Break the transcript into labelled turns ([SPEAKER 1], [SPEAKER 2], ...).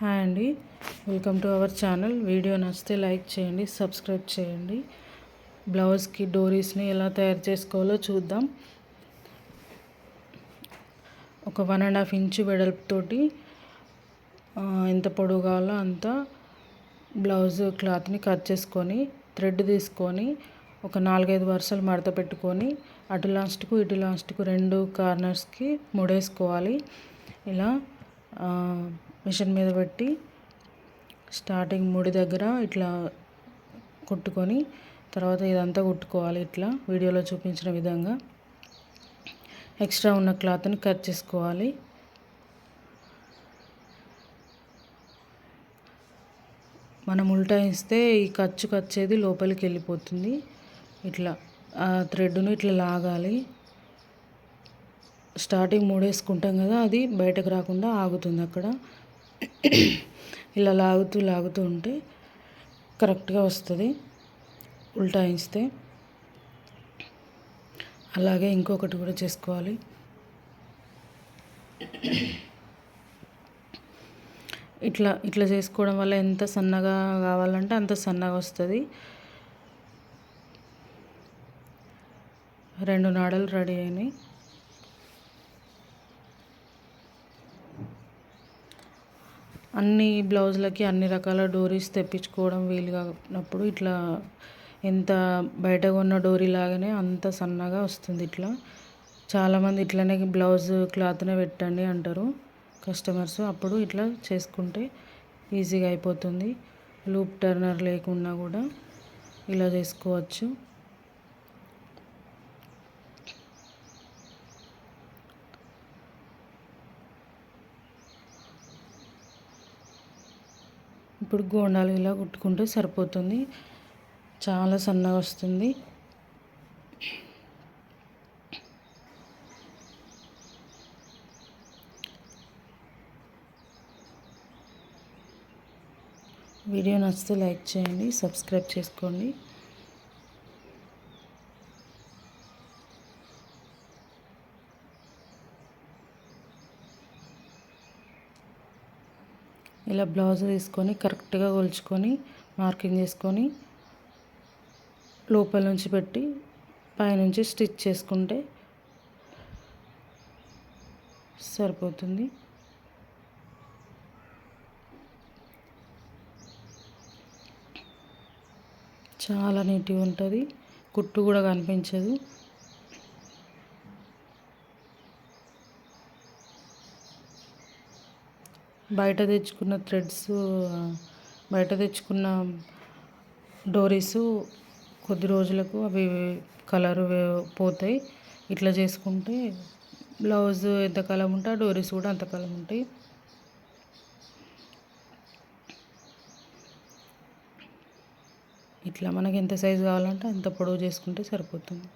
[SPEAKER 1] Hi అండి. Welcome to our channel. Video నచ్చితే like చేయండి సబ్స్క్రైబ్ చేయండి. బ్లౌజ్కి డోరీస్ని ఎలా తయారు చేసుకోవాలో చూద్దాం. ఒక వన్ అండ్ హాఫ్ ఇంచు వెడల్పుతోటి ఎంత పొడవు కావాలో అంత బ్లౌజ్ క్లాత్ని కట్ చేసుకొని థ్రెడ్ తీసుకొని ఒక నాలుగైదు వరుసలు మడత పెట్టుకొని అటు లాస్ట్కు ఇటు లాస్ట్కు రెండు కార్నర్స్కి ముడేసుకోవాలి. ఇలా మిషన్ మీద పెట్టి స్టార్టింగ్ ముడి దగ్గర ఇట్లా కుట్టుకొని తర్వాత ఇదంతా కుట్టుకోవాలి ఇట్లా వీడియోలో చూపించిన విధంగా. ఎక్స్ట్రా ఉన్న క్లాత్ని కట్ చేసుకోవాలి. మనం ఉల్టాయిస్తే ఈ ఖర్చు వచ్చేది లోపలికి వెళ్ళిపోతుంది. ఇట్లా ఆ థ్రెడ్ను ఇట్లా లాగాలి. స్టార్టింగ్ మూడేసుకుంటాం కదా అది బయటకు రాకుండా ఆగుతుంది అక్కడ. ఇలా లాగుతూ లాగుతూ ఉంటే కరెక్ట్గా వస్తుంది. ఉల్టాయిస్తే అలాగే ఇంకొకటి కూడా చేసుకోవాలి. ఇట్లా ఇట్లా చేసుకోవడం వల్ల ఎంత సన్నగా కావాలంటే అంత సన్నగా వస్తుంది. రెండు నాడలు రెడీ అయినాయి. అన్ని బ్లౌజులకి అన్ని రకాల డోరీస్ తెప్పించుకోవడం వీలు కానప్పుడు ఇట్లా ఎంత బయట ఉన్న డోరీ లాగానే అంత సన్నగా వస్తుంది ఇట్లా. చాలామంది ఇట్లనే బ్లౌజ్ క్లాత్నే పెట్టండి అంటారు కస్టమర్స్. అప్పుడు ఇట్లా చేసుకుంటే ఈజీగా అయిపోతుంది. లూప్ టర్నర్ లేకుండా కూడా ఇలా చేసుకోవచ్చు. ఇప్పుడు గోండాలు ఇలా కుట్టుకుంటే సరిపోతుంది. చాలా సన్నగా వస్తుంది. వీడియో నచ్చితే లైక్ చేయండి సబ్స్క్రైబ్ చేసుకోండి. ఇలా బ్లౌజ్ తీసుకొని కరెక్ట్గా కొలుచుకొని మార్కింగ్ చేసుకొని లోపల నుంచి పెట్టి పైనుంచి స్టిచ్ చేసుకుంటే సరిపోతుంది. చాలా నీట్గా ఉంటుంది. కుట్టు కూడా కనిపించదు. బయట తెచ్చుకున్న థ్రెడ్స్ బయట తెచ్చుకున్న డోరీస్ కొద్ది రోజులకు అవి కలర్ పోతాయి. ఇట్లా చేసుకుంటే బ్లౌజ్ ఎంతకాలం ఉంటే ఆ డోరీస్ కూడా అంతకాలం ఉంటాయి. ఇట్లా మనకి ఎంత సైజు కావాలంటే అంత పొడవు చేసుకుంటే సరిపోతుంది.